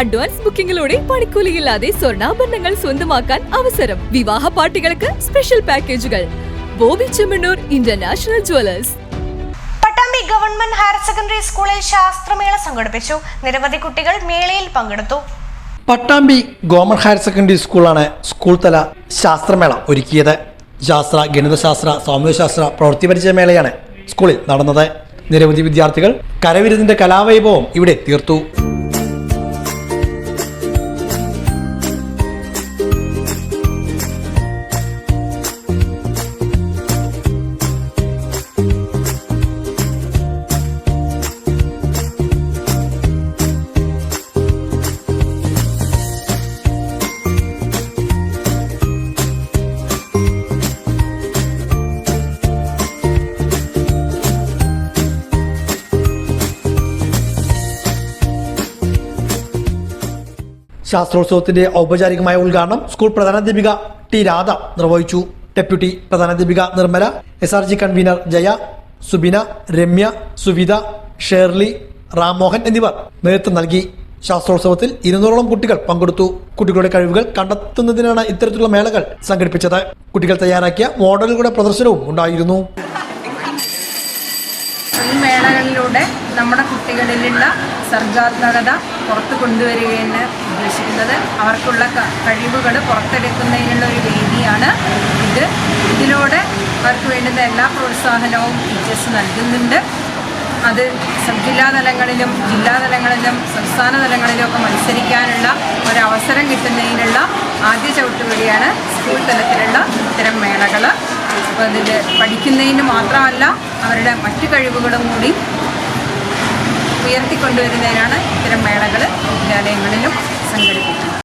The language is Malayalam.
അഡ്വാൻസ് ബുക്കിംഗിലൂടെ പണിക്കൂലിയില്ലാതെ സ്വർണാഭരണങ്ങൾ സ്വന്തമാക്കാൻ അവസരം. വിവാഹ പാർട്ടികൾക്ക് സ്പെഷ്യൽ പാക്കേജുകൾ. Boby Chemmanur international jewellers. Pattambi government higher secondary സ്കൂളിൽ ശാസ്ത്രമേള സംഘടിപ്പിച്ചു. നിരവധി കുട്ടികൾ മേളയിൽ പങ്കെടുത്തു. പട്ടാമ്പി ഗവൺമെന്റ് ഹയർ സെക്കൻഡറി സ്കൂളാണ് സ്കൂൾ തല ശാസ്ത്രമേള ഒരുക്കിയത്. ശാസ്ത്ര ഗണിതശാസ്ത്ര സാമൂഹ്യശാസ്ത്ര പ്രവൃത്തി പരിചയമേളയാണ് സ്കൂളിൽ നടന്നത്. നിരവധി വിദ്യാർത്ഥികൾ കരവിരുതിന്റെ കലാവൈഭവം ഇവിടെ തീർത്തു. ശാസ്ത്രോത്സവത്തിന്റെ ഔപചാരികമായ ഉദ്ഘാടനം സ്കൂൾ പ്രധാനാധ്യാപിക ടി രാധ നിർവഹിച്ചു. Deputy പ്രധാനാധ്യാപിക Nirmala S R G convener Jaya Subina Ramya Suvitha Shirley Rammohan എന്നിവർ നേതൃത്വം നൽകി. ശാസ്ത്രോത്സവത്തിൽ ഇരുന്നൂറോളം കുട്ടികൾ പങ്കെടുത്തു. കുട്ടികളുടെ കഴിവുകൾ കണ്ടെത്തുന്നതിനാണ് ഇത്തരത്തിലുള്ള മേളകൾ സംഘടിപ്പിച്ചത്. കുട്ടികൾ തയ്യാറാക്കിയ മോഡലുകളുടെ പ്രദർശനവും ഉണ്ടായിരുന്നു. ഈ മേളകളിലൂടെ നമ്മുടെ കുട്ടികളിലുള്ള സർഗാത്മകത പുറത്തു കൊണ്ടുവരികയെന്ന് ഉദ്ദേശിക്കുന്നത്. അവർക്കുള്ള കഴിവുകൾ പുറത്തെടുക്കുന്നതിനുള്ള ഒരു വേദിയാണ് ഇത്. ഇതിലൂടെ അവർക്ക് വേണ്ടുന്ന എല്ലാ പ്രോത്സാഹനവും ടീച്ചേഴ്സ് നൽകുന്നുണ്ട്. അത് സബ് ജില്ലാ തലങ്ങളിലും ജില്ലാ തലങ്ങളിലും സംസ്ഥാന തലങ്ങളിലും ഒക്കെ മത്സരിക്കാനുള്ള ഒരവസരം കിട്ടുന്നതിനുള്ള ആദ്യ ചവിട്ടുപടിയാണ് സ്കൂൾ തലത്തിലുള്ള ഇത്തരം മേളകൾ അതിൽ പഠിക്കുന്നതിന് മാത്രമല്ല അവരുടെ മറ്റു കഴിവുകളും കൂടി ഉയർത്തിക്കൊണ്ടുവരുന്നതിനാണ് ഇത്തരം മേളകൾ വിദ്യാലയങ്ങളിലും സംഘടിപ്പിക്കുന്നത്.